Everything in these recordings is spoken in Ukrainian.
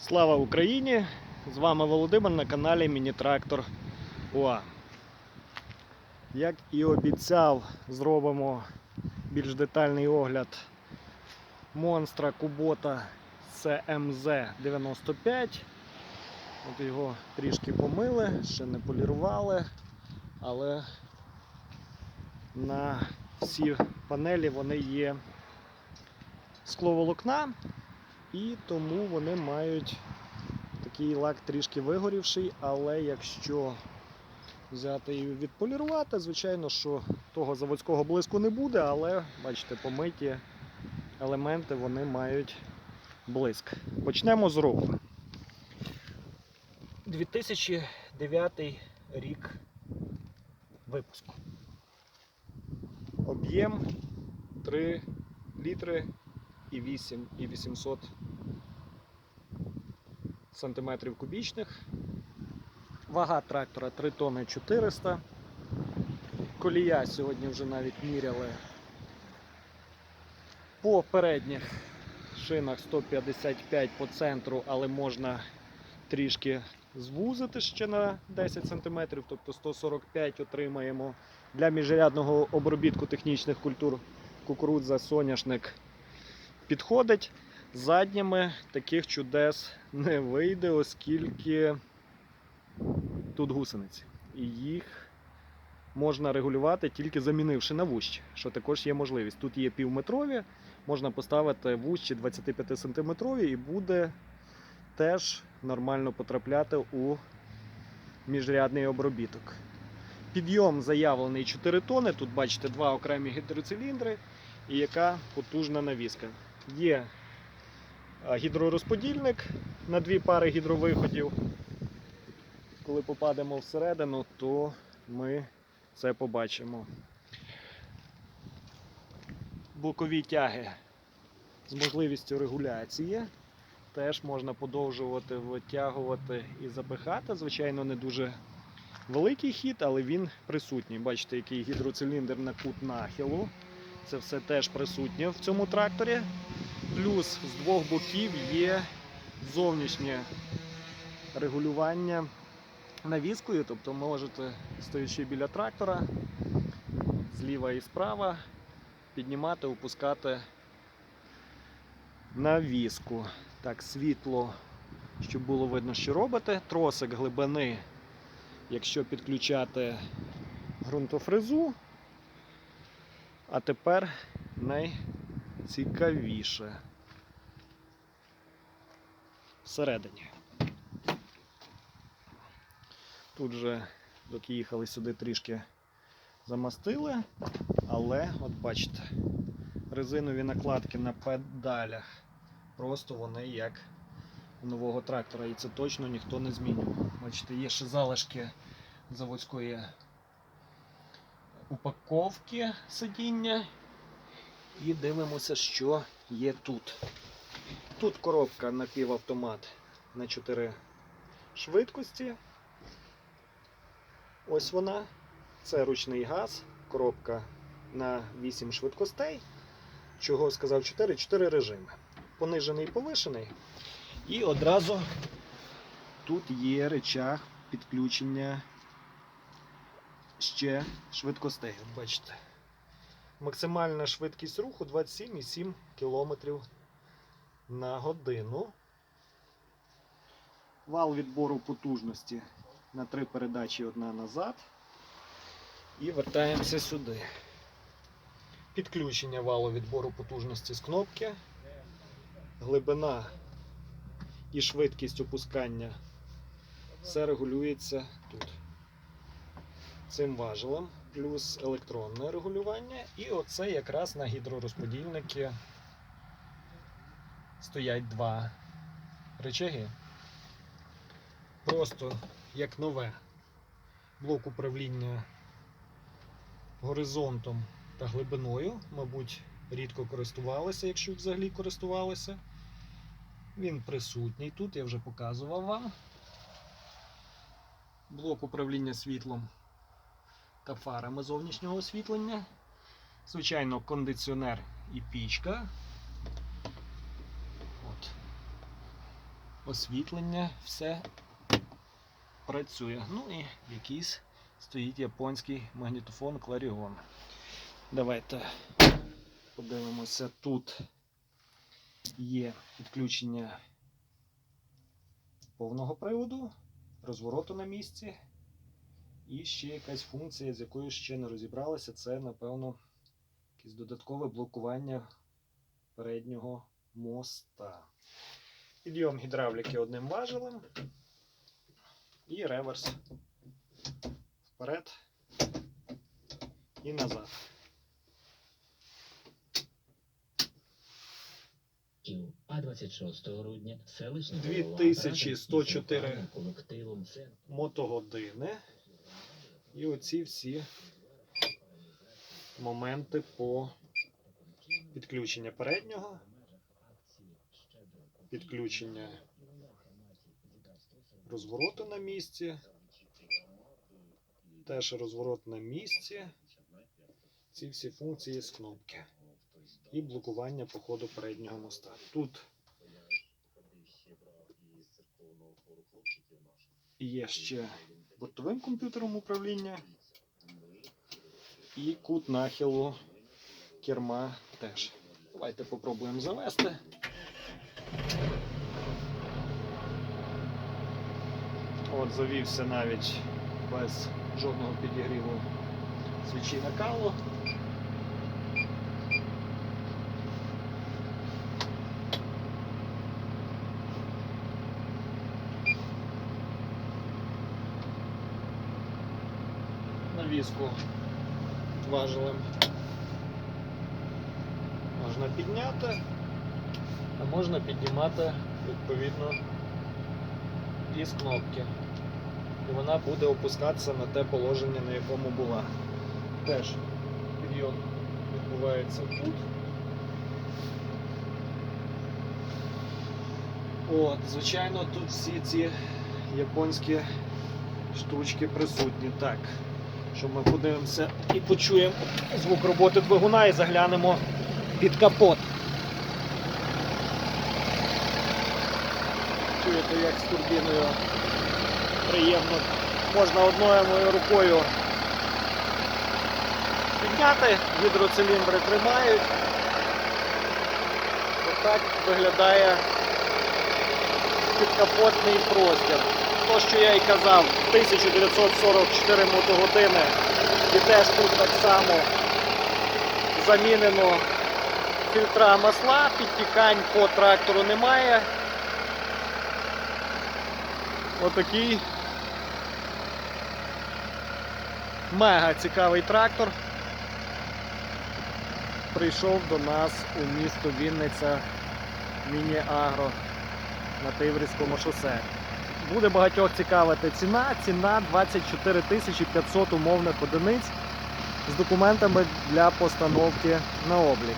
Слава Україні! З вами Володимир на каналі Міні-Трактор УА. Як і обіцяв, зробимо більш детальний огляд монстра Кубота CMZ 95. От його трішки помили, ще не полірували, але на всі панелі вони є скловолокна, і тому вони мають такий лак трішки вигорівший, але якщо взяти і відполірувати, звичайно, що того заводського блиску не буде, але бачите, помиті елементи вони мають блиск. Почнемо з року. 2009 рік випуску. Об'єм 3 літри і 8 і 800 сантиметрів кубічних. Вага трактора 3 тонни 400. Колія сьогодні вже навіть міряли по передніх шинах 155 по центру, але можна трішки звузити ще на 10 см, тобто 145 отримаємо. Для міжрядного обробітку технічних культур кукурудза, соняшник підходить. Задніми таких чудес не вийде, оскільки тут гусениці. І їх можна регулювати тільки замінивши на вущі, що також є можливість. Тут є півметрові, можна поставити вущі 25 см і буде теж нормально потрапляти у міжрядний обробіток. Підйом заявлений 4 тони. Тут бачите два окремі гідроциліндри і яка потужна навіска. Є гідророзподільник на дві пари гідровиходів. Коли попадемо всередину, то ми це побачимо. Бокові тяги з можливістю регуляції. Теж можна подовжувати, витягувати і запихати. Звичайно, не дуже великий хід, але він присутній. Бачите, який гідроциліндр на кут нахилу. Це все теж присутнє в цьому тракторі. Плюс з двох боків є зовнішнє регулювання навіскою, тобто можете, стоячи біля трактора, зліва і справа, піднімати, опускати навіску. Так, світло, щоб було видно, що робите. Тросик глибини, якщо підключати ґрунтофрезу. А тепер найцікавіше всередині. Тут же, доки їхали сюди, трішки замастили, але от бачите, резинові накладки на педалях. Просто вони як у нового трактора, і це точно ніхто не змінював. Бачите, є ще залишки заводської упаковки сидіння. І дивимося, що є тут. Тут коробка напівавтомат на 4 швидкості. Ось вона. Це ручний газ, коробка на 8 швидкостей. Чого сказав 4? 4 режими. Понижений і повишений. І одразу тут є речах підключення ще швидкостей. Бачите. Максимальна швидкість руху 27,7 км на годину. Вал відбору потужності на три передачі одна назад. І вертаємося сюди. Підключення валу відбору потужності з кнопки. Глибина і швидкість опускання. Все регулюється тут. Цим важелем, плюс електронне регулювання. І оце якраз на гідророзподільники стоять два речаги. Просто як нове блок управління горизонтом та глибиною. Мабуть, рідко користувалися, якщо взагалі користувалися. Він присутній тут, я вже показував вам. Блок управління світлом та фарами зовнішнього освітлення. Звичайно, кондиціонер і пічка. От. освітлення, все працює. Ну і якийсь стоїть японський магнітофон Clarion. Давайте подивимося. Тут є підключення повного приводу, розвороту на місці. І ще якась функція, з якою ще не розібралися, це, напевно, якесь додаткове блокування переднього моста. Підйом гідравліки одним важелем і реверс вперед і назад. А 26 грудня селищна 2104 колективом Мотогодини. І оці всі моменти по підключення переднього, підключення розвороту на місці, теж розворот на місці. Ці всі функції з кнопки. І блокування по ходу переднього моста. Тут є ще бортовим комп'ютером управління. І кут нахилу керма теж. Давайте попробуємо завести. От завівся навіть без жодного підігріву свічі накалу. Навіску важелем можна підняти, а можна піднімати відповідно із кнопки. І вона буде опускатися на те положення, на якому була. Теж підйом відбувається тут. От, звичайно, тут всі ці японські штучки присутні. Так, що ми подивимося і почуємо звук роботи двигуна і заглянемо під капот. Чуєте, як з турбіною приємно. Можна одною моєю рукою підняти, гідроциліндри тримають. Отак виглядає підкапотний простір. То, що я і казав, 1944 мотогодини. І теж тут так само замінено фільтра масла, підтікань по трактору немає. Отакий мега цікавий трактор прийшов до нас у місто Вінниця Міні-Агро на Тиврівському шосе. Буде багатьох цікавити ціна. Ціна 24 тисячі 500 умовних одиниць з документами для постановки на облік.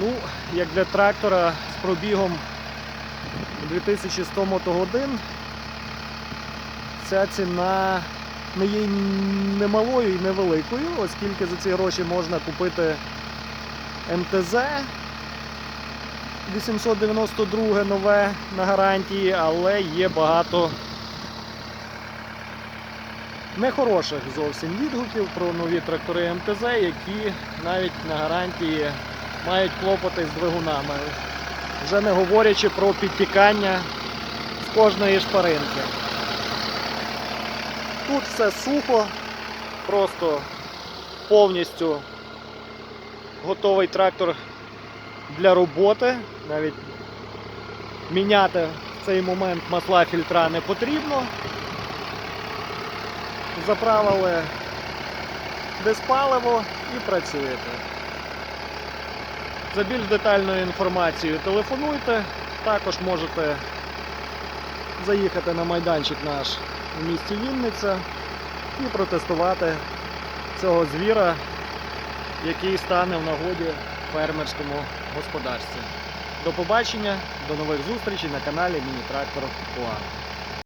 Ну, як для трактора з пробігом 2100 мотогодин, ця ціна не є немалою і невеликою, оскільки за ці гроші можна купити МТЗ 892 нове на гарантії, але є багато нехороших зовсім відгуків про нові трактори МТЗ, які навіть на гарантії мають клопоти з двигунами. Вже не говорячи про підтікання з кожної шпаринки. Тут все сухо, просто повністю готовий трактор для роботи. Навіть міняти в цей момент масла фільтра не потрібно. Заправили диспаливо і працюєте. За більш детальною інформацією телефонуйте, також можете заїхати на майданчик наш у місті Вінниця і протестувати цього звіра, який стане в нагоді фермерському господарстві. До побачення, до нових зустрічей на каналі Міні-Трактор План.